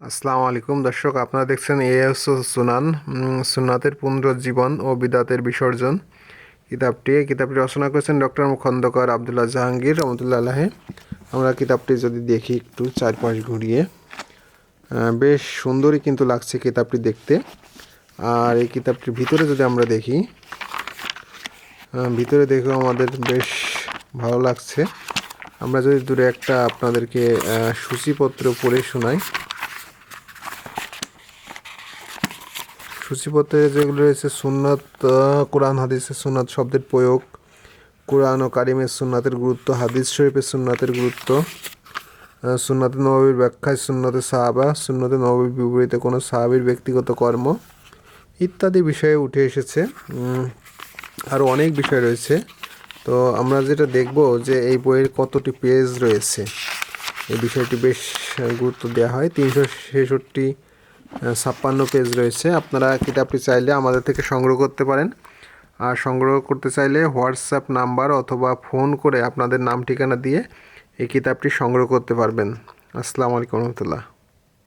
আসসালামু আলাইকুম। দর্শক আপনারা দেখছেন এএস সুনান উম, সুন্নাতের পুনরুজ্জীবন ও বিদাতের বিসর্জন। কিতাবটি কিতাবটি রচনা করেছেন ডক্টর খন্দকার আবদুল্লাহ জাহাঙ্গীর রহমতুল্লাহ আলাহে আমরা কিতাবটি যদি দেখি একটু চারপাশ ঘুরিয়ে বেশ সুন্দরই কিন্তু লাগছে কিতাবটি দেখতে। আর এই কিতাবটির ভিতরে যদি আমরা দেখি ভিতরে দেখেও আমাদের বেশ ভালো লাগছে। আমরা যদি দূরে একটা আপনাদেরকে সূচিপত্র পড়ে শোনাই। সূচিপত্রে যেগুলো রয়েছে সুন্নাত আহ, কোরআন হাদিসের সুন্নাত শব্দের প্রয়োগ কোরআন ও কারিমের সুন্নাতের গুরুত্ব হাদিস শরীফের সুন্নাতের গুরুত্ব সুন্নাতে নবীর ব্যাখ্যায় সুন্নতে সাহাবা সুন্নতে নবীর বিপরীতে কোনো সাহাবির ব্যক্তিগত কর্ম ইত্যাদি বিষয়ে উঠে এসেছে। আরও অনেক বিষয় রয়েছে। তো আমরা যেটা দেখব যে এই বইয়ের কতটি পেজ রয়েছে। এই বিষয়টি বেশ গুরুত্ব দেওয়া হয়। তিনশো ছেষট্টি ছাপ্পান্ন পেজ রয়েছে। আপনারা কিতাবটি চাইলে আমাদের থেকে সংগ্রহ করতে পারেন। আর সংগ্রহ করতে চাইলে হোয়াটসঅ্যাপ নাম্বার অথবা ফোন করে আপনাদের নাম ঠিকানা দিয়ে এই কিতাবটি সংগ্রহ করতে পারবেন। আসসালামু আলাইকুম রহমতুল্লাহ।